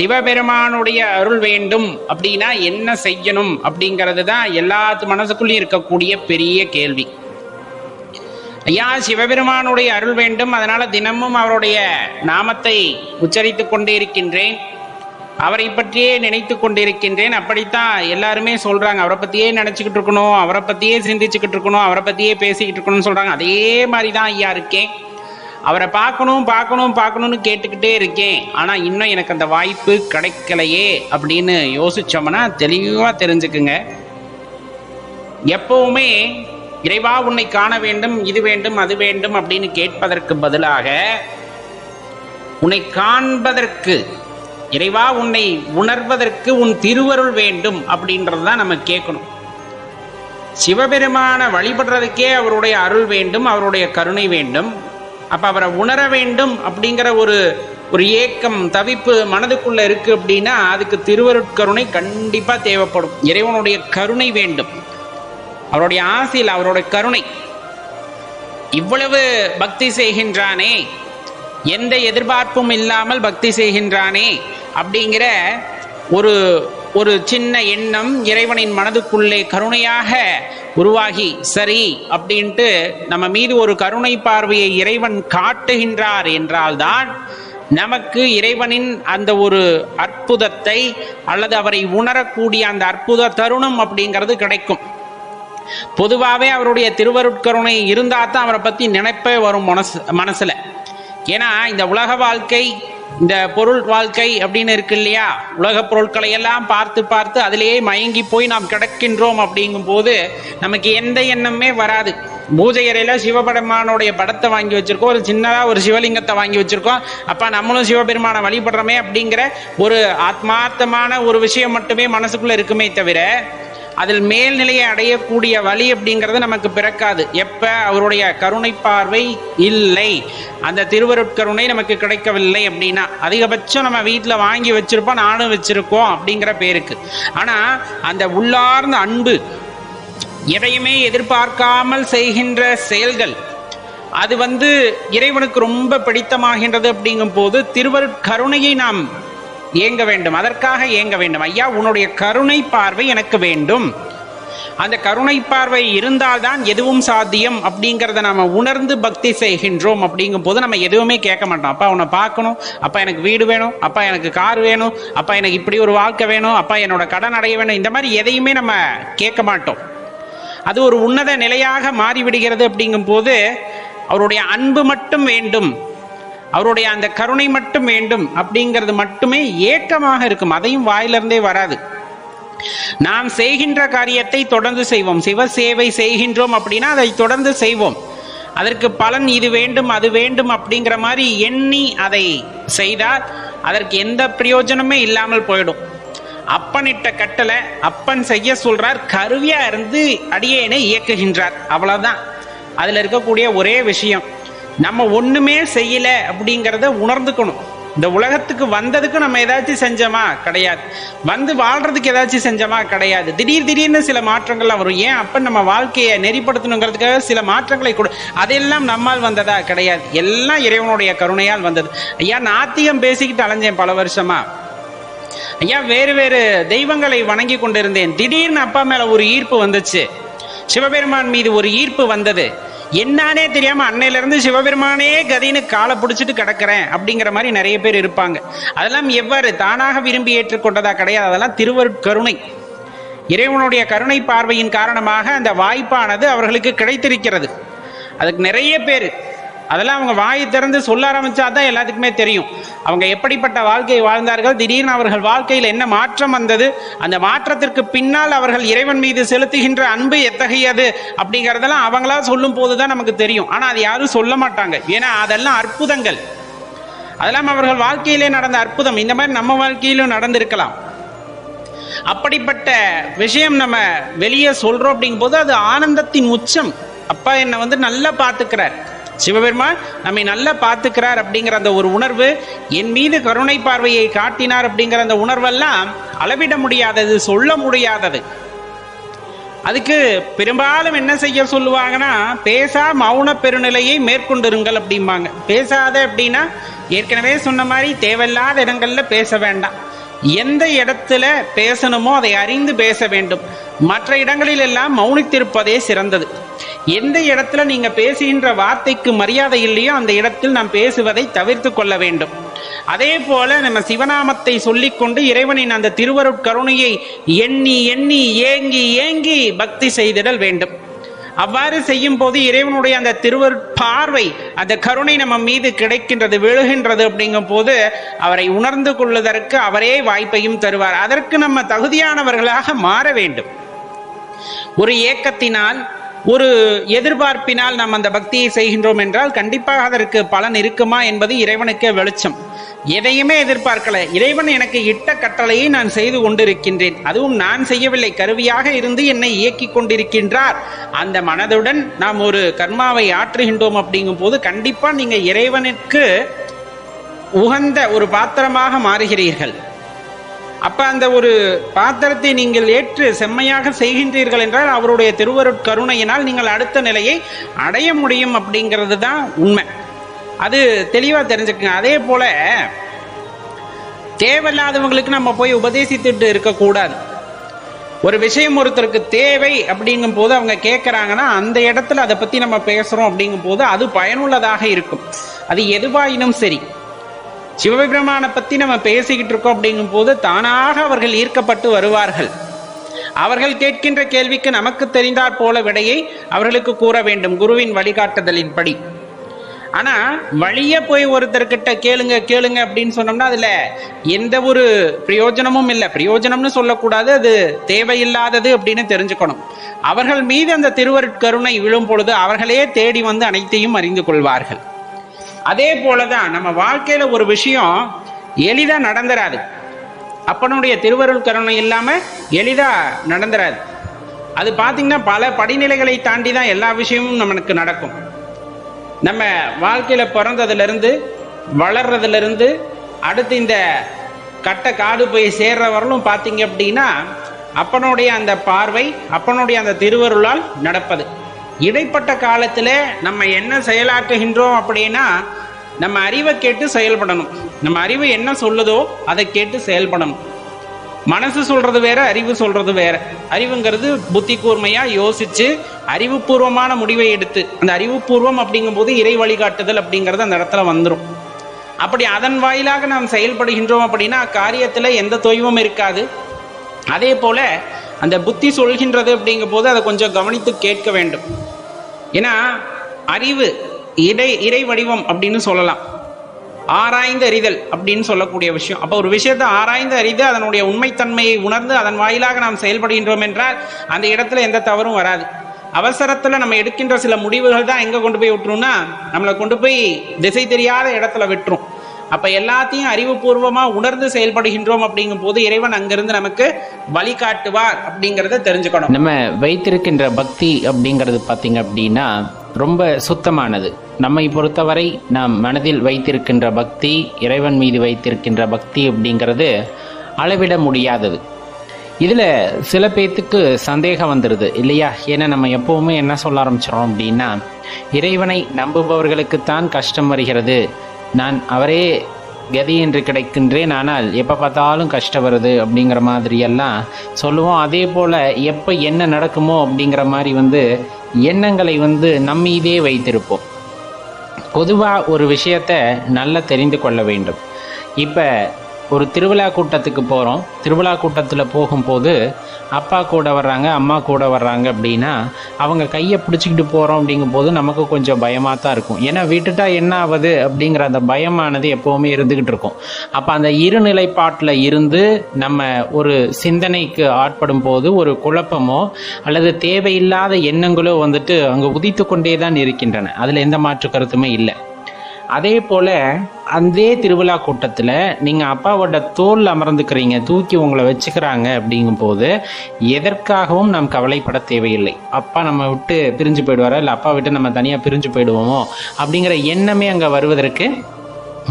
சிவபெருமானுடைய அருள் வேண்டும் அப்படின்னா என்ன செய்யணும் அப்படிங்கிறது தான் எல்லாத்து மனசுக்குள்ளேயும் இருக்கக்கூடிய பெரிய கேள்வி. ஐயா சிவபெருமானுடைய அருள் வேண்டும் அதனால தினமும் அவருடைய நாமத்தை உச்சரித்துக் கொண்டே இருக்கின்றேன். அவரை பற்றியே நினைத்து கொண்டிருக்கின்றேன் அப்படித்தான் எல்லாருமே சொல்றாங்க. அவரை பத்தியே நினைச்சுக்கிட்டு இருக்கணும் அவரை பத்தியே சிந்திச்சுக்கிட்டு இருக்கணும் அவரை பத்தியே பேசிக்கிட்டு இருக்கணும்னு சொல்றாங்க. அதே மாதிரி தான் ஐயா இருக்கேன். அவரை பார்க்கணும் பார்க்கணும் பார்க்கணும்னு கேட்டுக்கிட்டே இருக்கேன். ஆனா இன்னும் எனக்கு அந்த வாய்ப்பு கிடைக்கலையே அப்படின்னு யோசிச்சோம்னா தெளிவா தெரிஞ்சுக்குங்க. எப்பவுமே இறைவா உன்னை காண வேண்டும் இது வேண்டும் அது வேண்டும் அப்படின்னு கேட்பதற்கு பதிலாக உன்னை காண்பதற்கு இறைவா உன்னை உணர்வதற்கு உன் திருவருள் வேண்டும் அப்படின்றது தான் நம்ம கேட்கணும். சிவபெருமான வழிபடுறதுக்கே அவருடைய அருள் வேண்டும் அவருடைய கருணை வேண்டும். அப்ப அவரை உணர வேண்டும் அப்படிங்கிற ஒரு ஒரு ஏக்கம் தவிப்பு மனதுக்குள்ள இருக்கு அப்படின்னா அதுக்கு திருவருட்கருணை கண்டிப்பா தேவைப்படும். இறைவனுடைய கருணை வேண்டும். அவருடைய ஆசையில் அவருடைய கருணை. இவ்வளவு பக்தி செய்கின்றானே. எந்த எதிர்பார்ப்பும் இல்லாமல் பக்தி செய்கின்றானே அப்படிங்கிற ஒரு ஒரு சின்ன எண்ணம் இறைவனின் மனதுக்குள்ளே கருணையாக உருவாகி சரி அப்படின்ட்டு நம்ம மீது ஒரு கருணை பார்வையை இறைவன் காட்டுகின்றார் என்றால்தான் நமக்கு இறைவனின் அந்த ஒரு அற்புதத்தை அல்லது அவரை உணரக்கூடிய அந்த அற்புத தருணம் அப்படிங்கிறது கிடைக்கும். பொதுவாகவே அவருடைய திருவருட்கருணை இருந்தால் தான் அவரை பற்றி நினைப்பே வரும் மனசு மனசில். ஏன்னா இந்த உலக வாழ்க்கை இந்த பொருள் வாழ்க்கை அப்படின்னு இருக்கு இல்லையா? உலக பொருட்களை எல்லாம் பார்த்து பார்த்து அதிலேயே மயங்கி போய் நாம் கிடக்கின்றோம் அப்படிங்கும் போது நமக்கு எந்த எண்ணமே வராது. பூஜை அறையில சிவபெருமானுடைய படத்தை வாங்கி வச்சிருக்கோம். ஒரு சின்னதா ஒரு சிவலிங்கத்தை வாங்கி வச்சிருக்கோம். அப்ப நம்மளும் சிவபெருமானை வழிபடுறோமே அப்படிங்கிற ஒரு ஆத்மார்த்தமான ஒரு விஷயம் மட்டுமே மனசுக்குள்ள இருக்குமே தவிர அதில் மேல்நிலையை அடையக்கூடிய வழி அப்படிங்கிறது நமக்கு பிறக்காது. எப்ப? அவருடைய கருணை பார்வை இல்லை. அந்த திருவருட்கருணை நமக்கு கிடைக்கவில்லை அப்படின்னா. அதிகபட்சம் நம்ம வீட்டில் வாங்கி வச்சிருப்போம் நானும் வச்சிருக்கோம் அப்படிங்கிற பேருக்கு. ஆனா அந்த உள்ளார்ந்த அன்பு எதையுமே எதிர்பார்க்காமல் செய்கின்ற செயல்கள் அது வந்து இறைவனுக்கு ரொம்ப பிடித்தமாகின்றது அப்படிங்கும் போது திருவருட்கருணையை நாம் ஏங்க வேண்டும்? அதற்காக ஏங்க வேண்டும்? ஐயா உன்னுடைய கருணை பார்வை எனக்கு வேண்டும். அந்த கருணை பார்வை இருந்தால்தான் எதுவும் சாத்தியம் அப்படிங்கிறத நம்ம உணர்ந்து பக்தி செய்கின்றோம் அப்படிங்கும் போது நம்ம எதுவுமே கேட்க மாட்டோம். அப்பா உன்னை பார்க்கணும். அப்பா எனக்கு வீடு வேணும். அப்பா எனக்கு கார் வேணும். அப்பா எனக்கு இப்படி ஒரு வாழ்க்கை வேணும். அப்பா என்னோட கடன் அடைய வேணும். இந்த மாதிரி எதையுமே நம்ம கேட்க மாட்டோம். அது ஒரு உன்னத நிலையாக மாறிவிடுகிறது அப்படிங்கும் போது அவருடைய அன்பு மட்டும் வேண்டும். அவருடைய அந்த கருணை மட்டும் வேண்டும் அப்படிங்கிறது மட்டுமே ஏக்கமாக இருக்கும். அதையும் வாயிலிருந்தே வராது. நாம் செய்கின்ற காரியத்தை தொடர்ந்து செய்வோம். சிவ சேவை செய்கின்றோம் அப்படின்னா அதை தொடர்ந்து செய்வோம். அதற்கு பலன் இது வேண்டும் அது வேண்டும் அப்படிங்கிற மாதிரி எண்ணி அதை செய்தால் அதற்கு எந்த பிரயோஜனமே இல்லாமல் போயிடும். அப்பனிட்ட கட்டளை அப்பன் செய்ய சொல்றார் கருவியா இருந்து அடியேனை இயக்குகின்றார். அவ்வளவுதான். அதுல இருக்கக்கூடிய ஒரே விஷயம். நம்ம ஒண்ணுமே செய்யல அப்படிங்கிறத உணர்ந்துக்கணும். இந்த உலகத்துக்கு வந்ததுக்கு நம்ம ஏதாச்சும் செஞ்சோமா? கிடையாது. வந்து வாழ்றதுக்கு ஏதாச்சும் செஞ்சோமா? கிடையாது. திடீர் திடீர்னு சில மாற்றங்கள்லாம் வரும். ஏன் அப்ப நம்ம வாழ்க்கையை நெறிப்படுத்தணுங்கிறதுக்காக சில மாற்றங்களை கொடு அதெல்லாம் நம்மால் வந்ததா? கிடையாது. எல்லாம் இறைவனுடைய கருணையால் வந்தது. ஐயா நாத்தியம் பேசிக்கிட்டு அலைஞ்சேன் பல வருஷமா. ஐயா வேறு வேறு தெய்வங்களை வணங்கி கொண்டிருந்தேன். திடீர்னு அப்பா மேல ஒரு ஈர்ப்பு வந்துச்சு. சிவபெருமான் மீது ஒரு ஈர்ப்பு வந்தது. என்னானே தெரியாம அன்னையிலிருந்து சிவபெருமானே கதின்னு காலை பிடிச்சிட்டு கிடக்கிறேன் அப்படிங்கிற மாதிரி நிறைய பேர் இருப்பாங்க. அதெல்லாம் எவ்வாறு தானாக விரும்பி ஏற்றுக்கொண்டதா கிடையாது. அதெல்லாம் திருவருட்கருணை. இறைவனுடைய கருணை பார்வையின் காரணமாக அந்த வாய்ப்பானது அவர்களுக்கு கிடைத்திருக்கிறது. அதுக்கு நிறைய பேர் அதெல்லாம் அவங்க வாயை திறந்து சொல்ல ஆரம்பிச்சா தான் எல்லாத்துக்குமே தெரியும். அவங்க எப்படிப்பட்ட வாழ்க்கையை வாழ்ந்தார்கள்? திடீர்னு அவர்கள் வாழ்க்கையில் என்ன மாற்றம் வந்தது? அந்த மாற்றத்திற்கு பின்னால் அவர்கள் இறைவன் மீது செலுத்துகின்ற அன்பு எத்தகையது? அப்படிங்கிறதெல்லாம் அவங்களா சொல்லும் போது தான் நமக்கு தெரியும். ஆனால் அது யாரும் சொல்ல மாட்டாங்க. ஏன்னா அதெல்லாம் அற்புதங்கள். அதெல்லாம் அவர்கள் வாழ்க்கையிலே நடந்த அற்புதம். இந்த மாதிரி நம்ம வாழ்க்கையிலும் நடந்திருக்கலாம். அப்படிப்பட்ட விஷயம் நம்ம வெளியே சொல்றோம் அப்படிங்கும்போது அது ஆனந்தத்தின் உச்சம். அப்பா என்னை வந்து நல்லா பார்த்துக்கிறார். சிவபெருமான் நம்மை நல்லா பார்த்துக்கிறார் அப்படிங்கிற அந்த ஒரு உணர்வு என் மீது கருணை பார்வையை காட்டினார் அப்படிங்கிற அந்த உணர்வெல்லாம் அளவிட முடியாதது சொல்ல முடியாதது. அதுக்கு பெரும்பாலும் என்ன செய்ய சொல்லுவாங்கன்னா பேசா மௌன பெருநிலையை மேற்கொண்டிருங்கள் அப்படிம்பாங்க. பேசாத அப்படின்னா ஏற்கனவே சொன்ன மாதிரி தேவையில்லாத இடங்கள்ல பேச வேண்டாம். எந்த இடத்துல பேசணுமோ அதை அறிந்து பேச வேண்டும். மற்ற இடங்களில் எல்லாம் மௌனித்திருப்பதே சிறந்தது. எந்த இடத்துல நீங்க பேசுகின்ற வார்த்தைக்கு மரியாதை இல்லையோ அந்த இடத்தில் நாம் பேசுவதை தவிர்த்து கொள்ள வேண்டும். அதே போல நம்ம சிவநாமத்தை சொல்லிக்கொண்டு இறைவனின் அந்த திருவருட்கருணையை எண்ணி எண்ணி ஏங்கி ஏங்கி பக்தி செய்திடல் வேண்டும். அவ்வாறு செய்யும் போது இறைவனுடைய அந்த திருவர் பார்வை அந்த கருணை நம்ம மீது கிடைக்கின்றது விழுகின்றது அப்படிங்கும் போது அவரை உணர்ந்து கொள்வதற்கு அவரே வாய்ப்பையும் தருவார். அதற்கு நம்ம தகுதியானவர்களாக மாற வேண்டும். ஒரு ஏக்கத்தினால் ஒரு எதிர்பார்ப்பினால் நாம் அந்த பக்தியை செய்கின்றோம் என்றால் கண்டிப்பாக அதற்கு பலன் இருக்குமா என்பது இறைவனுக்கே வெளிச்சம். எதையுமே எதிர்பார்க்கல. இறைவன் எனக்கு இட்ட கட்டளையை நான் செய்து கொண்டிருக்கின்றேன். அதுவும் நான் செய்யவில்லை. கருவியாக இருந்து என்னை இயக்கி கொண்டிருக்கின்றார். அந்த மனதுடன் நாம் ஒரு கர்மாவை ஆற்றுகின்றோம் அப்படிங்கும் போது கண்டிப்பா நீங்க இறைவனுக்கு உகந்த ஒரு பாத்திரமாக மாறுகிறீர்கள். அப்ப அந்த ஒரு பாத்திரத்தை நீங்கள் ஏற்று செம்மையாக செய்கின்றீர்கள் என்றால் அவருடைய திருவருட்கருணையினால் நீங்கள் அடுத்த நிலையை அடைய முடியும் அப்படிங்கிறது தான் உண்மை. அது தெளிவாக தெரிஞ்சுக்கங்க. அதே போல தேவையில்லாதவங்களுக்கு நம்ம போய் உபதேசித்துட்டு இருக்கக்கூடாது. ஒரு விஷயம் ஒருத்தருக்கு தேவை அப்படிங்கும் போது அவங்க கேட்குறாங்கன்னா அந்த இடத்துல அதை பற்றி நம்ம பேசுகிறோம் அப்படிங்கும் போது அது பயனுள்ளதாக இருக்கும். அது எதுவாயினும் சரி. சிவபெருமானை பத்தி நம்ம பேசிக்கிட்டு இருக்கோம் அப்படிங்கும் போது தானாக அவர்கள் ஈர்க்கப்பட்டு வருவார்கள். அவர்கள் கேட்கின்ற கேள்விக்கு நமக்கு தெரிந்தாற் போல விடையை அவர்களுக்கு கூற வேண்டும் குருவின் வழிகாட்டுதலின்படி. ஆனா வழிய போய் ஒருத்தர்கிட்ட கேளுங்க கேளுங்க அப்படின்னு சொன்னோம்னா அதுல எந்த ஒரு பிரயோஜனமும் இல்லை. பிரயோஜனம்னு சொல்லக்கூடாது அது தேவையில்லாதது அப்படின்னு தெரிஞ்சுக்கணும். அவர்கள் மீது அந்த திருவருட்கருணை விழும் பொழுது அவர்களே தேடி வந்து அனைத்தையும் அறிந்து கொள்வார்கள். அதே போலதான் நம்ம வாழ்க்கையில ஒரு விஷயம் எளிதா நடந்துராது. அப்பனுடைய திருவருள் கருணை இல்லாம எளிதா நடந்துராது. அது பாத்தீங்கன்னா பல படிநிலைகளை தாண்டி தான் எல்லா விஷயமும் நமக்கு நடக்கும். நம்ம வாழ்க்கையில பிறந்ததுல இருந்து வளர்றதுல இருந்து அடுத்து இந்த கட்ட காடு போய் சேர்ற வரலும் பார்த்தீங்க அப்படின்னா அப்பனுடைய அந்த பார்வை அப்பனுடைய அந்த திருவருளால் நடப்பது. இடைப்பட்ட காலத்தில் நம்ம என்ன செயலாற்றுகின்றோம் அப்படின்னா நம்ம அறிவை கேட்டு செயல்படணும். நம்ம அறிவு என்ன சொல்லுதோ அதை கேட்டு செயல்படணும். மனசு சொல்றது வேற அறிவு சொல்றது வேற. அறிவுங்கிறது புத்தி கூர்மையா யோசிச்சு அறிவுபூர்வமான முடிவை எடுத்து அந்த அறிவுபூர்வம் அப்படிங்கும்போது இறை வழிகாட்டுதல் அப்படிங்கிறது அந்த இடத்துல வந்துடும் அப்படி அதன் வாயிலாக நாம் செயல்படுகின்றோம் அப்படின்னா அக்காரியத்தில் எந்த தொய்வும் இருக்காது. அதே போல அந்த புத்தி சொல்கின்றது அப்படிங்கும் போது அதை கொஞ்சம் கவனித்து கேட்க வேண்டும். ஏன்னா அறிவு இடை இறை வடிவம் அப்படின்னு சொல்லலாம். ஆராய்ந்து அறிதல் அப்படின்னு சொல்லக்கூடிய விஷயம். அப்போ ஒரு விஷயத்தை ஆராய்ந்து அறிந்து அதனுடைய உண்மைத்தன்மையை உணர்ந்து அதன் வாயிலாக நாம் செயல்படுகின்றோம் என்றால் அந்த இடத்துல எந்த தவறும் வராது. அவசரத்தில் நம்ம எடுக்கின்ற சில முடிவுகள் தான் எங்கே கொண்டு போய் விட்டுரும்னா நம்மளை கொண்டு போய் திசை தெரியாத இடத்துல விட்டுரும். அப்ப எல்லாத்தையும் அறிவுபூர்வமா உணர்ந்து செயல்படுகின்றோம் அப்படிங்கும் போது இறைவன் அங்கிருந்து நமக்கு வழிகாட்டுவார் அப்படிங்கறத தெரிஞ்சுக்கணும். நம்ம வைத்திருக்கின்ற பக்தி அப்படிங்கிறது பார்த்தீங்க அப்படின்னா ரொம்ப சுத்தமானது. நம்மை பொறுத்தவரை நாம் மனதில் வைத்திருக்கின்ற பக்தி இறைவன் மீது வைத்திருக்கின்ற பக்தி அப்படிங்கிறது அளவிட முடியாதது. இதில் சில பேர்த்துக்கு சந்தேகம் வந்துடுது இல்லையா? ஏன்னா நம்ம எப்போவுமே என்ன சொல்ல ஆரம்பிச்சிடோம் அப்படின்னா இறைவனை நம்புபவர்களுக்குத்தான் கஷ்டம் வருகிறது. நான் அவரே கதி என்று கிடைக்கின்றேன் ஆனால் எப்போ பார்த்தாலும் கஷ்டம் வருது அப்படிங்கிற மாதிரியெல்லாம் சொல்லுவோம். அதே போல் எப்போ என்ன நடக்குமோ அப்படிங்கிற மாதிரி வந்து எண்ணங்களை வந்து நம்மீதே வைத்திருப்போம். பொதுவாக ஒரு விஷயத்தை நல்லா தெரிந்து கொள்ள வேண்டும். இப்போ ஒரு திருவிழா கூட்டத்துக்கு போகிறோம் திருவிழா கூட்டத்தில் போகும்போது அப்பா கூட வர்றாங்க அம்மா கூட வர்றாங்க அப்படின்னா அவங்க கையை பிடிச்சிக்கிட்டு போகிறோம் அப்படிங்கும்போது நமக்கு கொஞ்சம் பயமாக தான் இருக்கும். ஏன்னா விட்டுட்டா என்ன ஆகுது அப்படிங்கிற அந்த பயமானது எப்போவுமே இருந்துக்கிட்டு இருக்கும். அப்போ அந்த இருநிலைப்பாட்டில் இருந்து நம்ம ஒரு சிந்தனைக்கு ஆட்படும் போது ஒரு குழப்பமோ அல்லது தேவையில்லாத எண்ணங்களோ வந்துட்டு அங்கே உதித்து கொண்டே தான் இருக்கின்றன. அதில் எந்த மாற்று கருத்துமே இல்லை. அதே போல் அதே திருவிழா கூட்டத்தில் நீங்கள் அப்பாவோட தோல் அமர்ந்துக்கிறீங்க தூக்கி உங்களை வச்சுக்கிறாங்க அப்படிங்கும்போது எதற்காகவும் நாம் கவலைப்பட தேவையில்லை. அப்பா நம்ம விட்டு பிரிஞ்சு போயிடுவாரா? இல்லை அப்பா விட்டு நம்ம தனியாக பிரிஞ்சு போயிடுவோமோ? அப்படிங்கிற எண்ணமே அங்கே வருவதற்கு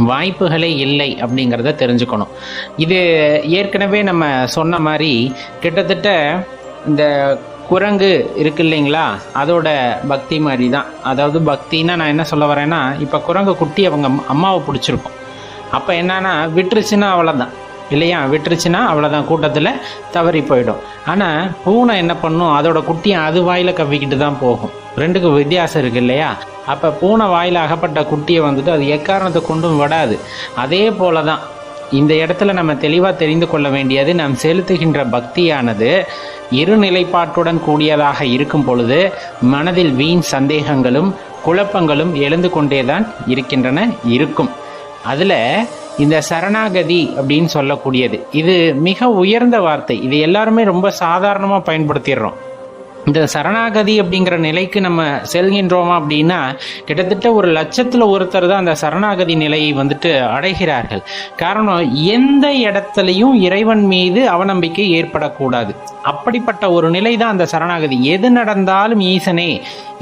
வாய்ப்புகளே இல்லை அப்படிங்கிறத தெரிஞ்சுக்கணும். இது ஏற்கனவே நம்ம சொன்ன மாதிரி கிட்டத்தட்ட இந்த குரங்கு இருக்கு இல்லைங்களா? அதோட பக்தி மாதிரி தான் அதாவது பக்தின்னா நான் என்ன சொல்ல வரேன்னா இப்போ குரங்கு குட்டி அவங்க அம்மாவை பிடிச்சிருக்கும். அப்போ என்னன்னா விட்டுருச்சுன்னா அவ்வளோதான் இல்லையா? விட்டுருச்சுன்னா அவ்வளோதான் கூட்டத்தில் தவறி போயிடும். ஆனால் பூனை என்ன பண்ணும்? அதோட குட்டியை அது வாயில் கவ்விக்கிட்டு தான் போகும். ரெண்டுக்கும் வித்தியாசம் இருக்கு இல்லையா? அப்போ பூனை வாயில் அகப்பட்ட குட்டியை வந்துட்டு அது எக்காரணத்தை கொண்டும் விடாது. அதே போல தான் இந்த இடத்துல நம்ம தெளிவாக தெரிந்து கொள்ள வேண்டியது நாம் செலுத்துகின்ற பக்தியானது இரு நிலைப்பாட்டுடன் கூடியதாக இருக்கும் பொழுது மனதில் வீண் சந்தேகங்களும் குழப்பங்களும் எழுந்து கொண்டேதான் இருக்கின்றன இருக்கும். அதில் இந்த சரணாகதி அப்படின்னு சொல்லக்கூடியது. இது மிக உயர்ந்த வார்த்தை. இது எல்லாருமே ரொம்ப சாதாரணமாக பயன்படுத்திடுறோம். இந்த சரணாகதி அப்படிங்கிற நிலைக்கு நம்ம செல்கின்றோமா அப்படின்னா கிட்டத்தட்ட ஒரு லட்சத்தில் ஒருத்தர் தான் அந்த சரணாகதி நிலையை வந்துட்டு அடைகிறார்கள். காரணம் எந்த இடத்துலையும் இறைவன் மீது அவநம்பிக்கை ஏற்படக்கூடாது. அப்படிப்பட்ட ஒரு நிலை தான் அந்த சரணாகதி. எது நடந்தாலும் ஈசனே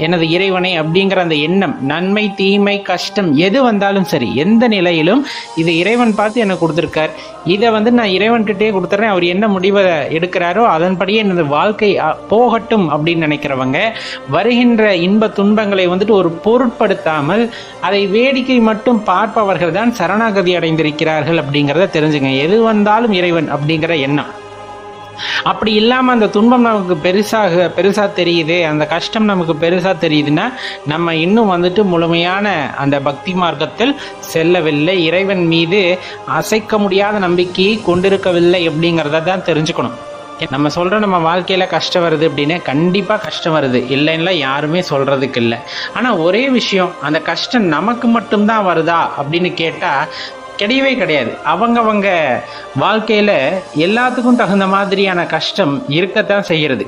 எனது இறைவனே அப்படிங்கிற அந்த எண்ணம் நன்மை தீமை கஷ்டம் எது வந்தாலும் சரி எந்த நிலையிலும் இதை இறைவன் பார்த்து எனக்கு கொடுத்துருக்கார். இதை வந்து நான் இறைவன்கிட்டயே கொடுத்துறேன். அவர் என்ன முடிவை எடுக்கிறாரோ அதன்படியே எனது வாழ்க்கை போகட்டும் அப்படின்னு நினைக்கிறவங்க வருகின்ற இன்ப துன்பங்களை வந்துட்டு ஒரு பொருட்படுத்தாமல் அதை வேடிக்கை மட்டும் பார்ப்பவர்கள் தான் சரணாகதி அடைந்திருக்கிறார்கள் அப்படிங்கிறத தெரிஞ்சுங்க. எது வந்தாலும் இறைவன் அப்படிங்கிற எண்ணம். அப்படி இல்லாமல் அந்த துன்பம் நமக்கு பெருசாக பெருசாக தெரியுது அந்த கஷ்டம் நமக்கு பெருசாக தெரியுதுன்னா நம்ம இன்னும் வந்துட்டு முழுமையான அந்த பக்தி மார்க்கத்தில் செல்லவில்லை. இறைவன் மீது அசைக்க முடியாத நம்பிக்கையை கொண்டிருக்கவில்லை அப்படிங்கிறத தான் தெரிஞ்சுக்கணும். நம்ம சொல்கிறோம் நம்ம வாழ்க்கையில் கஷ்டம் வருது அப்படின்னா கண்டிப்பாக கஷ்டம் வருது. இல்லைன்னா யாருமே சொல்கிறதுக்கு இல்லை. ஆனால் ஒரே விஷயம் அந்த கஷ்டம் நமக்கு மட்டும்தான் வருதா அப்படின்னு கேட்டால் கிடையவே கிடையாது. அவங்கவங்க வாழ்க்கையில் எல்லாத்துக்கும் தகுந்த மாதிரியான கஷ்டம் இருக்கத்தான் செய்கிறது.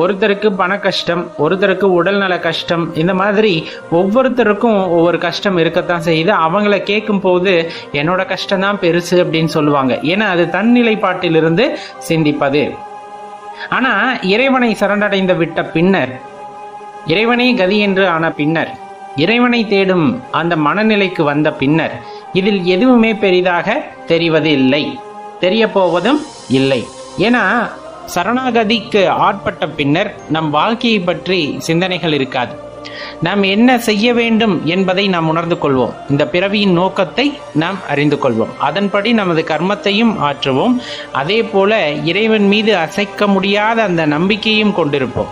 ஒருத்தருக்கு பண கஷ்டம் ஒருத்தருக்கு உடல்நல கஷ்டம் இந்த மாதிரி ஒவ்வொருத்தருக்கும் ஒவ்வொரு கஷ்டம் இருக்கத்தான் செய்யுது. அவங்கள கேட்கும் போது என்னோட கஷ்டம் தான் பெருசு அப்படின்னு சொல்லுவாங்க. ஏன்னா அது தன்னிலைப்பாட்டிலிருந்து சிந்திப்பது. ஆனால் இறைவனை சரணடைந்து விட்ட பின்னர் இறைவனே கதி என்று ஆன பின்னர் இறைவனை தேடும் அந்த மனநிலைக்கு வந்த பின்னர் இதில் எதுவுமே பெரிதாக தெரிவது இல்லை தெரிய போவதும் இல்லை. ஏன்னா சரணாகதிக்கு ஆட்பட்ட பின்னர் நம் வாழ்க்கையை பற்றி சிந்தனைகள் இருக்காது. நாம் என்ன செய்ய வேண்டும் என்பதை நாம் உணர்ந்து கொள்வோம். இந்த பிறவியின் நோக்கத்தை நாம் அறிந்து கொள்வோம். அதன்படி நமது கர்மத்தையும் ஆற்றுவோம். அதே போல இறைவன் மீது அசைக்க முடியாத அந்த நம்பிக்கையும் கொண்டிருப்போம்.